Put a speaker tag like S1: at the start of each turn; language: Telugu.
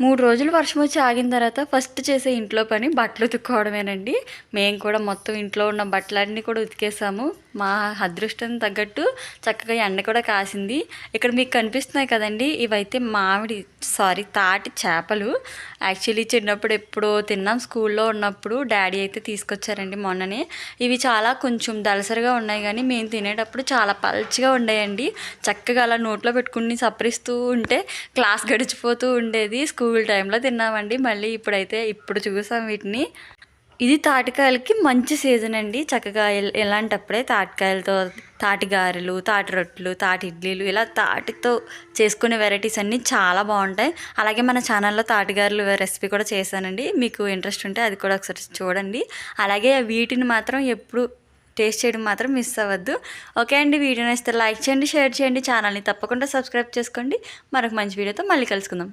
S1: మూడు రోజులు వర్షం వచ్చి ఆగిన తర్వాత ఫస్ట్ చేసే ఇంట్లో పని బట్టలు ఉతుక్కోవడమేనండి. మేము కూడా మొత్తం ఇంట్లో ఉన్న బట్టలన్నీ కూడా ఉతికేసాము. మా అదృష్టం తగ్గట్టు చక్కగా ఎండ కూడా కాసింది. ఇక్కడ మీకు కనిపిస్తున్నాయి కదండి ఇవైతే మామిడి సారీ తాటి చేపలు. యాక్చువల్లీ చిన్నప్పుడు ఎప్పుడో తిన్నాం స్కూల్లో ఉన్నప్పుడు డాడీ అయితే తీసుకొచ్చారండి మొన్ననే. ఇవి చాలా కొంచెం దలసరిగా ఉన్నాయి కానీ మేము తినేటప్పుడు చాలా పల్చిగా ఉండేయండి. చక్కగా అలా నోట్లో పెట్టుకుని సపరిస్తూ ఉంటే క్లాస్ గడిచిపోతూ ఉండేది స్కూల్ టైంలో తిన్నామండి. మళ్ళీ ఇప్పుడైతే ఇప్పుడు చూసాం వీటిని. ఇది తాటికాయలకి మంచి సీజన్ అండి. చక్కగా ఎలాంటప్పుడే తాటికాయలతో తాటి గారెలు తాటి రొట్టెలు తాటి ఇడ్లీలు ఇలా తాటితో చేసుకునే వెరైటీస్ అన్నీ చాలా బాగుంటాయి. అలాగే మన ఛానల్లో తాటిగారెలు రెసిపీ కూడా చేశానండి. మీకు ఇంట్రెస్ట్ ఉంటే అది కూడా ఒకసారి చూడండి. అలాగే వీటిని మాత్రం ఎప్పుడు టేస్ట్ చేయడం మాత్రం మిస్ అవ్వద్దు. ఓకే అండి. వీడియో నచ్చితే లైక్ చేయండి షేర్ చేయండి ఛానల్ని తప్పకుండా సబ్స్క్రైబ్ చేసుకోండి. మరొక మంచి వీడియోతో మళ్ళీ కలుసుకుందాం.